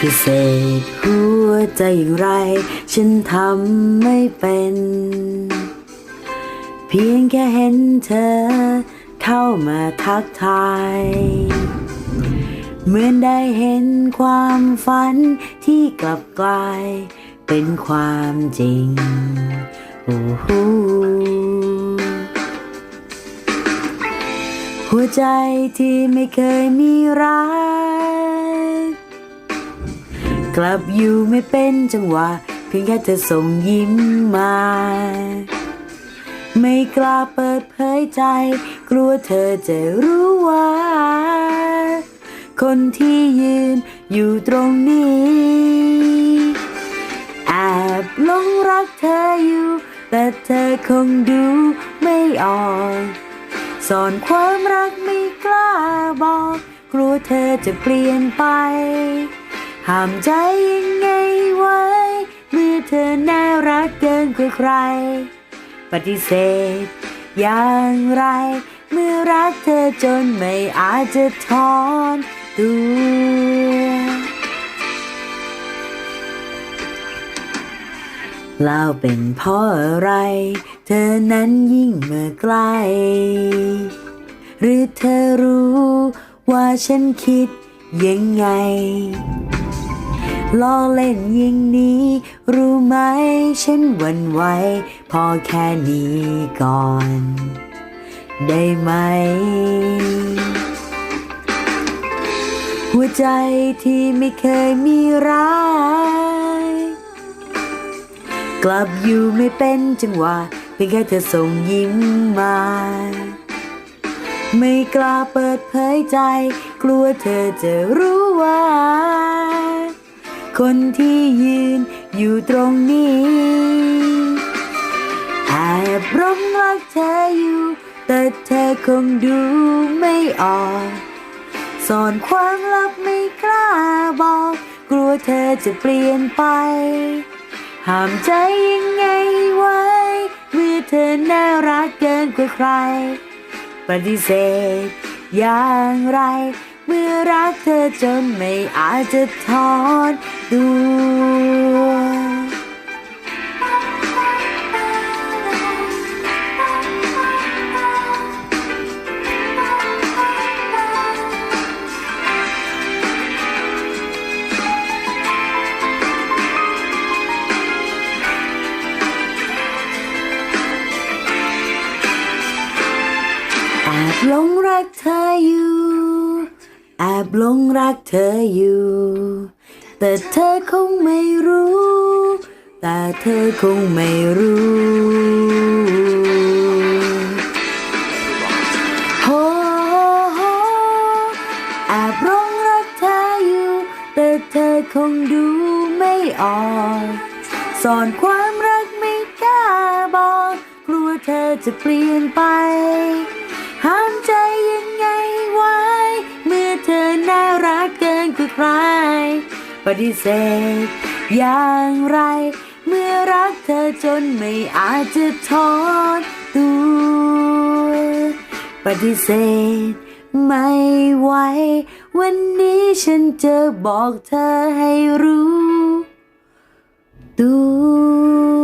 ฏิเสธหัวใจอย่างไร ฉันทำไม่เป็น เพียงแค่เห็นเธอ เข้ามาทักทาย เหมือนได้เห็นความฝันที่กลับกลาย เป็นความจริง โอ้โหหัวใจที่ไม่เคยมีรัก กลับอยู่ไม่เป็นจังหวะ เพียงแค่เธอส่งยิ้มมา ไม่กล้าเปิดเผยใจ กลัวเธอจะรู้ว่า คนที่ยืนอยู่ตรงนี้ แอบหลงรักเธออยู่ แต่เธอคงดูไม่ออกสอนความรักไม่กล้าบอก กลัวเธอจะเปลี่ยนไป ห้ามใจยังไงไว้ เมื่อเธอน่ารักเกินกว่าใคร ปฏิเสธ อย่างไร เมื่อรักเธอจนไม่อาจจะถอนตัวเล่าเป็นเพราะอะไร เธอนั้นยิ่งเมื่อใกล้ หรือเธอรู้ว่าฉันคิดยังไง ล้อเล่นยิ่งนี้ รู้ไหมฉันวันไหว พอแค่นี้ก่อน ได้ไหม หัวใจที่ไม่เคยมีรักกลับอยู่ไม่เป็นจังหวะเพียงแค่เธอส่งยิ้มมา ไม่กล้าเปิดเผยใจ กลัวเธอจะรู้ว่า คนที่ยืนอยู่ตรงนี้แอบร้องรักเธออยู่ แต่เธอคงดูไม่ออกซ่อนความลับไม่กล้าบอก กลัวเธอจะเปลี่ยนไป ห้ามใจยังไงไว้ เมื่อเธอน่ารักเกินกว่าใคร ปฏิเสธอย่างไร เมื่อรักเธอจนไม่อาจจะถอนตัวแอบหลงรักเธออยู่ อบหลงรักเธออยู่ แต่เธอคงไม่รู้ แต่เธอคงไม่รู้ โฮโฮแอบหลงรักเธออยู่ แต่เธอคงดูไม่ออกสอนความรักไม่กล้าบอก กลัวเธอจะเปลี่ยนไป ใคร ปฏิเสธอย่างไร เมื่อรักเธอจนไม่อาจจะถอนตัว ปฏิเสธไม่ไหว วันนี้ฉันจะบอกเธอให้รู้ ตัว